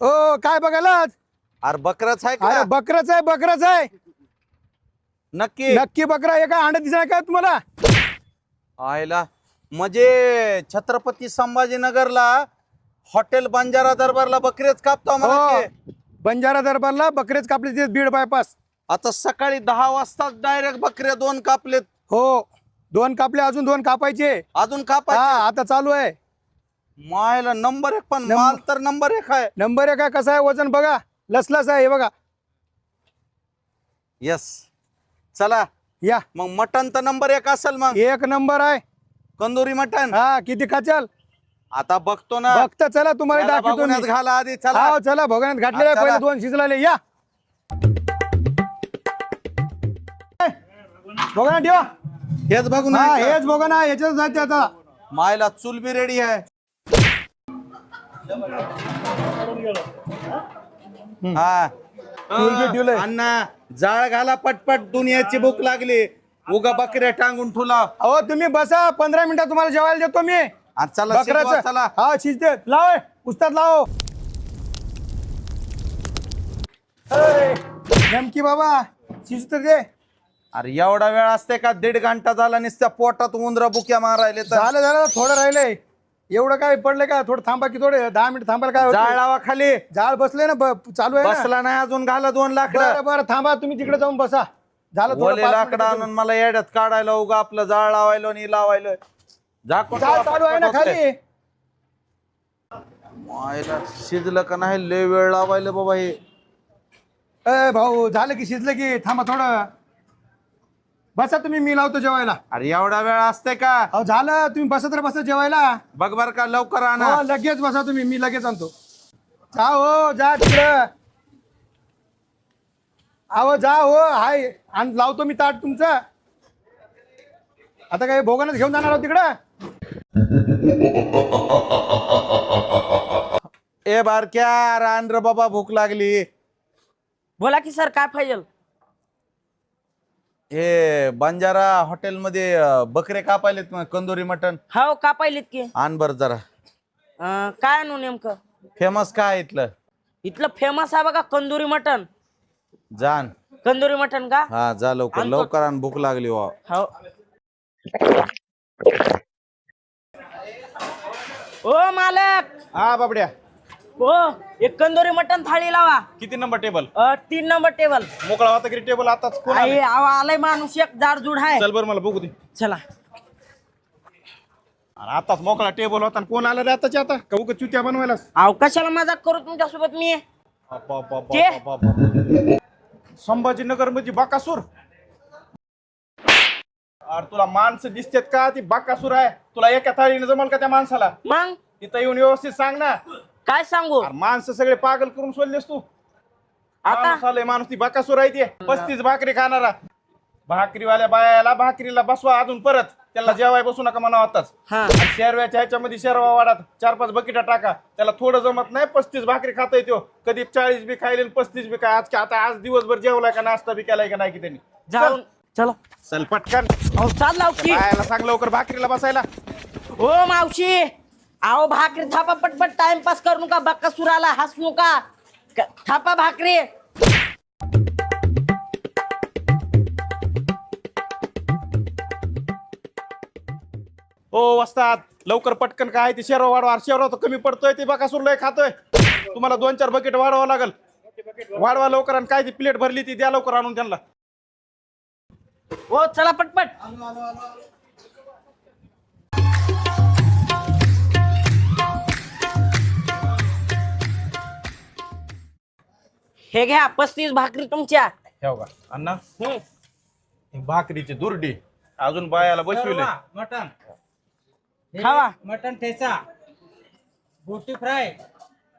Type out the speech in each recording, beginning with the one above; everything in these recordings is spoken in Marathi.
ओ काय बघायला अरे बकरच आहे अरे का बकरच आहे बकरच आहे. नक्की. नक्की बकरा एका अंडा दिसणार काय तुम्हाला? आयला म्हणजे छत्रपती संभाजीनगरला हॉटेल बंजारा दरबारला बकरेच कापतो आम्हाला हो. ते. बंजारा दरबारला बकरेच कापले तिथे बीड बायपास आता सकाळी दहा वाजता डायरेक्ट बकऱ्या दोन कापलेत. हो दोन कापले अजून दोन कापायचे. अजून हा कापायचे आता चालू आहे. मायला नंबर एक पण माल तर नंबर एक आहे. नंबर एक आहे कसा आहे वजन बघा. लसलस आहे हे बघा. यस चला. या. मग मटन तर नंबर एक असेल मग. एक नंबर आहे. कंदुरी मटन हा किती खाचाल? आता बघतो ना. बघता चला तुम्हाला दाखवतो बघूनच मी. घाला आधी चला. चला भगवान घातलेले हा, चला. पहिले दोन शिजलाले या. ना ठेवा. हेच बघून हा का? हेच बघा ना याच्यात जाते आता. मायला चूल बी रेडी आहे. हा. अण्णा जाळ घाला पटपट दुनियाची भूक लागली. उगा बकऱ्या टांगून ठुला अहो तुम्ही बसा पंधरा मिनिटात तुम्हाला जेवायला देतो मी. चला हा शिजते लाव उस्ताद लाव. नेमकी बाबा शिजत दे. अरे एवढा वेळ असते का? दीड घंटा झाला नुसत्या पोटात उंदरा बुक्या मारायले तर झालं झालं थोडं राहिलंय. एवढं काय पडलं का? थोडं थांबा की थोडे दहा मिनिट थांबायला काय जाळ होतं? लावा खाली. जाळ बसले ना ब- चालू आहे ना? बसला नाही अजून घाला दोन लाकडं. बरं बरं थांबा तुम्ही तिकडे जाऊन बसा. झालं थोडं ओले पाच लाकडं मिनिटं आणून मला येड्यात काढायला उगा आपलं जाळ लावायला आणि लावायला. झाकून जाळ ठेवा, चालू आहे ना. खाली. मायला शिजलं का नाही? लय वेळ लावायला बाबा हे. ए भाऊ झालं की शिजलं की थांबा थोडं. बसा तुम्ही मी लावतो जेवायला. अरे एवढा वेळ असते का? अहो झालं तुम्ही बसा तर बसा जेवायला. बघ बर का लवकर आणा. हो लगेच बसा तुम्ही मी लगेच आणतो. जा हो जा तिकडं. अहो जा हो हाय. आण लावतो मी ताट तुमचं. आता काय भोगानच घेऊन जाणार आहोत तिकडं? ए बारक्या रान रे बाबा भूक लागली. बोला की सर काय पाहिजे हे बंजारा हॉटेल मध्ये अं, बकरे कापायलेत मग कंदुरी मटन हो का पाहिलेत की. आण बर जरा. अं, काय आणू नेमकं? फेमस काय आहे इथलं? इथलं फेमस आहे बघा कंदुरी मटन जाण कंदुरी मटन का? हा जा लवकर. आणतो. लवकर आण भूक लागली वा हो ओ मालक! हा बाबड्या. ओ एक कंदुरी मटन थाळी लावा. किती नंबर टेबल? अं, तीन नंबर टेबल. मोकळा होता की टेबल? आताच कोण आलंय? आई आव आलाय माणूस एक जाडजूड आहे. चल बरं मला बघू दे. चला. आताच मोकळा टेबल होता आणि कोण आला रे आताच्या आता? का चुत्या बनवायला अहो कशाला मजाक करू तुमच्यासोबत मी? संभाजीनगरमध्ये बाकासूर. अरे तुला माणसं दिसतेत का? ती बाकासूर आहे. तुला एका थाळीने जमल का त्या माणसाला? मग? तिथं येऊन व्यवस्थित सांग ना. काय सांगू? अरे माणसं सगळे पागल करून सोडलेस तू. आता? माणूस आलंय माणूस ती बाकासूर आहे ती. पस्तीस भाकरी खाणारा. भाकरीवाल्या बायाला भाकरीला बसवा अजून परत. त्याला जेवाय बसू नका म्हणा आताच. हा. शेरव्याच्या ह्याच्यामध्ये शेरवा वाढात चार पाच बकेटा टाका. त्याला थोडं जमत नाही पस्तीस भाकरी खाता येतो कधी चाळीस बी खायले पस्तीस बी काय आज का- आता आज दिवसभर जेवलाय का नाश्ता बी केलाय का नाही की त्यांनी? जाऊन चला. चल पटकन. अहो चालला की बायाला सांग लवकर भाकरीला बसायला. ओ मावशी. आओ भाकरी थापा पटपट टाइमपास करू नका बक्का सुराला हसू नका. क- थापा भाकरी. हो वस्तात लवकर पटकन काय ते शेरवा वाढवा. अरे शेरवा तर कमी पडतोय ते बघा सुरलय खातोय. तुम्हाला दोन चार बकेट वाढवावं लागल. वाढवा लवकर आणि काय ती प्लेट भरली ती द्या लवकर आणून त्यांना. ओ चला पटपट. हे घ्या पस्तीस भाकरी तुमच्या. ठेव का अण्णा हम्म. ही भाकरीची दुर्डी. अजून बायाला बसविले मटन खावा. मटन ठेचा. बोटी फ्राय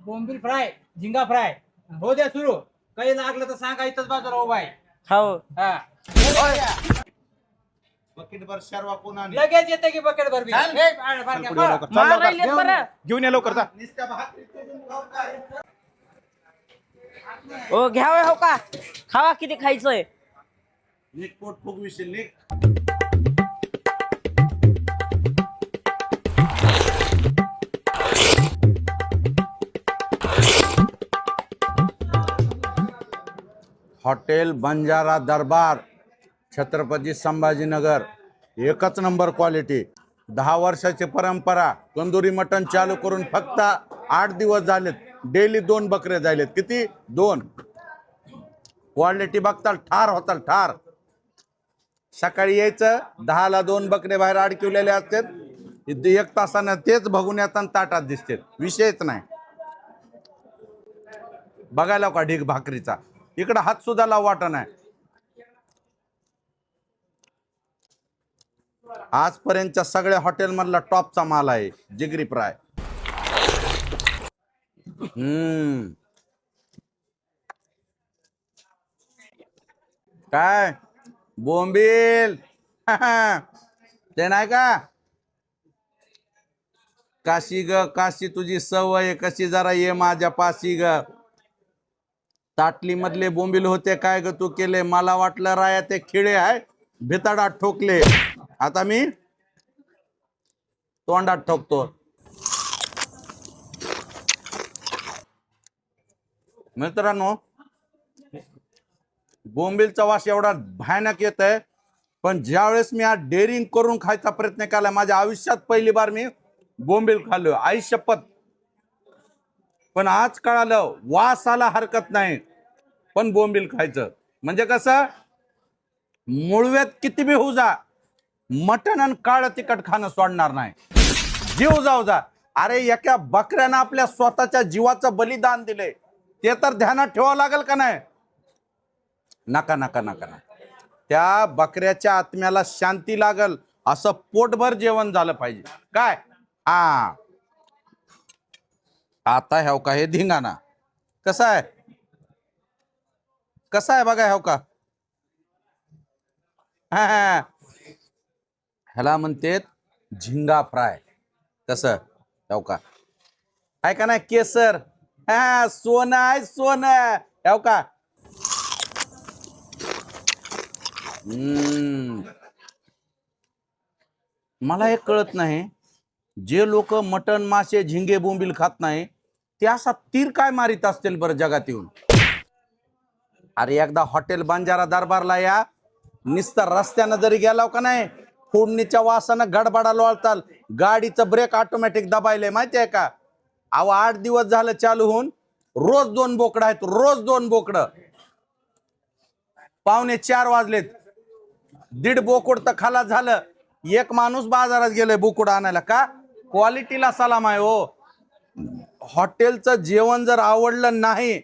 बोंबील फ्राय झिंगा फ्राय. हो द्या सुरू. काही लागलं तर सांगा इथंच बाजूला उभा आहे. हो. हा. बकेट भर शर्वा कोण? लगेच येते की बकेट पुढे. लवकर. चल लवकर. बरं घेऊन या लवकर जा नुसत्या भाकरी हो घ्यावे हो का? खावा किती खायचंय. हॉटेल बंजारा दरबार छत्रपती संभाजीनगर एकच नंबर क्वालिटी. दहा वर्षाची परंपरा कंदुरी मटण चालू करून फक्त आठ दिवस झालेत. डेली दोन बकरे झालेत किती? दोन. क्वालिटी बघताल ठार होताल ठार. सकाळी यायचं दहाला दोन बकरे बाहेर अडकिवलेले असतात. एक तासानं तेच बघून येतात ताटात दिसतात. विषयच नाही. बघायला का ढीग भाकरीचा? इकडं हात सुद्धा लाव वाटा नाही. आजपर्यंतच्या सगळ्या हॉटेलमधला टॉपचा माल आहे जिगरी फ्राय. हम्म. काय? बोंबील. ते नाही का? काशी ग काशी तुझी सवय आहे, कशी जरा ये माझ्या पाशी ग. ताटली मधले बोंबील होते काय ग तू केले? मला वाटलं राया ते खिळे आहे. भिताडात ठोकले. आता मी तोंडात ठोकतो. मित्रांनो बोंबीलचा वास एवढा भयानक येत आहे पण ज्यावेळेस मी आज डेअरिंग करून खायचा प्रयत्न केला माझ्या आयुष्यात पहिली बार मी बोंबील खाल्लो. आई शपथ. पण आज कळालं वासाला हरकत नाही पण बोंबील खायचं. म्हणजे कसं मुळव्यात किती बी होऊ जा मटण आणि काळं तिखट खाणं सोडणार नाही. जीव जाऊ जा. अरे एका बकऱ्यानं आपल्या स्वतःच्या जीवाचं बलिदान दिले ते तर ध्यानात ठेवावं लागेल का नाही? नका नका नका नका. त्या बकऱ्याच्या आत्म्याला शांती लागल असं पोटभर जेवण झालं पाहिजे. काय? हा. आता ह्याव का हे धिंगाणा? कसा आहे? कसा आहे बघा ह्याव का? हा, ह्याला म्हणते झिंगा फ्राय. कसं ह्याव का? आहे का नाही? केसर. हा सोनं आहे सोनं. ह्याव का? मला हे कळत नाही जे लोक मटण मासे झिंगे बोंबील खात नाही ते असा तीर काय मारित असतील बरं जगात येऊन? अरे एकदा हॉटेल बांजारा दरबारला या निस्तर रस्त्यानं जरी गेलाव का नाही फोडणीच्या वासानं गडबडा लोळताल गाडीचं ब्रेक ऑटोमॅटिक दबायलंय माहिती आहे का? अहो आठ दिवस झालं चालू होऊन रोज दोन बोकडं आहेत रोज दोन बोकडं. पावणे चार वाजलेत. दीड बोकुड तर खाला झालं. एक माणूस बाजारात गेलोय बोकुड आणायला. का? क्वालिटीला सलाम आहे हो. हॉटेलचं जेवण जर आवडलं नाही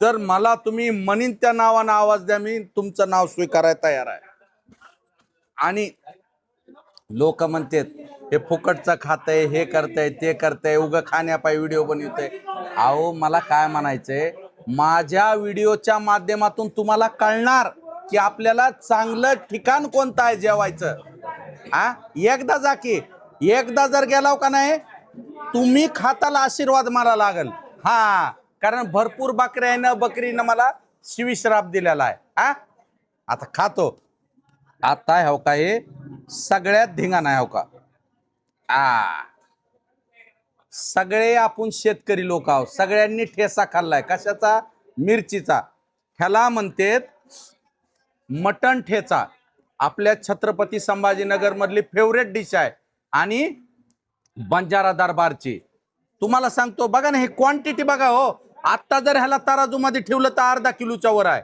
तर मला तुम्ही म्हणीन त्या नावानं आवाज द्या मी तुमचं नाव स्वीकारायला तयार आहे. आणि लोक म्हणतात हे फुकटचं खातंय हे करतंय ते करतंय उगं खाण्यापायी व्हिडिओ बनवतंय. अहो मला काय म्हणायचंय? माझ्या व्हिडिओच्या माध्यमातून तुम्हाला कळणार की आपल्याला चांगलं ठिकाण कोणतं आहे जेवायचं. हा एकदा जा की. एकदा जर गेलाव का नाही तुम्ही खाताला आशीर्वाद मला लागल. हा कारण भरपूर बकऱ्यानं बकरीनं मला शिविश्राप दिलेला आहे. हा आता खातो. आता हो का हे? सगळ्यात धिंगाणा हो का? आ. सगळे आपण शेतकरी लोक आहोत. सगळ्यांनी ठेसा खाल्लाय. कशाचा? मिरचीचा. ह्याला म्हणतेत मटण ठेचा. आपल्या छत्रपती संभाजीनगर मधली फेवरेट डिश आहे. आणि बंजारा दरबारची. तुम्हाला सांगतो बघा ना हे क्वांटिटी बघा हो. आत्ता जर ह्याला तराजूमध्ये ठेवलं तर अर्धा किलोच्या वर आहे.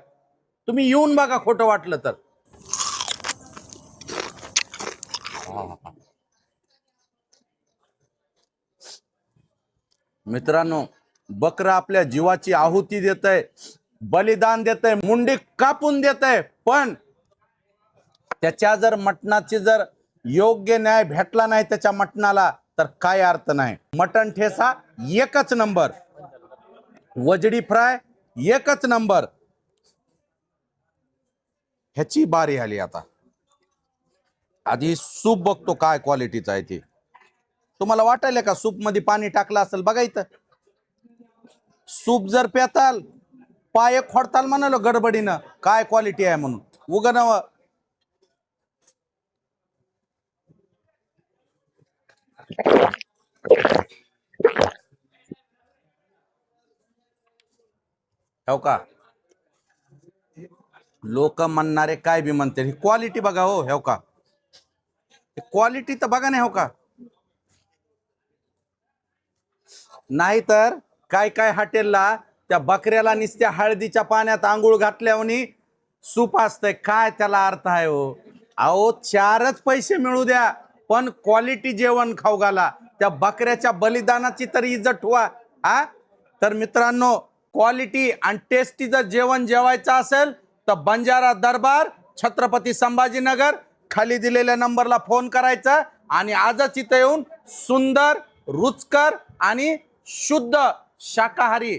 तुम्ही येऊन बघा खोटं वाटलं तर. मित्रांनो बकर आपल्या जीवाची आहुती देत आहे बलिदान देत आहे मुंडी कापून देत आहे पण त्याच्या जर मटणाची जर योग्य न्याय भेटला नाही त्याच्या मटणाला तर काय अर्थ नाही. मटण ठेसा एकच नंबर. वजडी फ्राय एकच नंबर. ह्याची बारी आली आता. आधी सूप बघतो काय क्वालिटीचं आहे ते. तुम्हाला वाटायला का सूपमध्ये पाणी टाकलं असेल? बघा इथं. सूप जर पेताल पाय खोडताल म्हणालो गडबडीनं. काय क्वालिटी आहे म्हणून? उग हो का? लोक म्हणणारे काय बी म्हणते ही क्वालिटी बघा हो हो का? क्वालिटी तर बघा नाही हो का? नाहीतर काय काय हॉटेलला त्या बकऱ्याला निसत्या हळदीच्या पाण्यात आंघोळ घातल्यावनी सूप असतंय. काय त्याला अर्थ आहे हो? अहो चारच पैसे मिळू द्या पण क्वालिटी जेवण खाऊ घाला. त्या बकऱ्याच्या बलिदानाची तरी इज्जत व्हा हा तर मित्रांनो क्वालिटी आणि टेस्टी जर जेवण जेवायचं असेल तर बंजारा दरबार छत्रपती संभाजीनगर खाली दिलेल्या नंबरला फोन करायचा आणि आजच इथं येऊन सुंदर रुचकर आणि शुद्ध शाकाहारी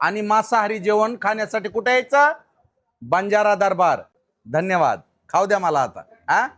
आणि मांसाहारी जेवण खाण्यासाठी कुठे यायचं? बंजारा दरबार. धन्यवाद. खाऊ द्या मला आता. हा?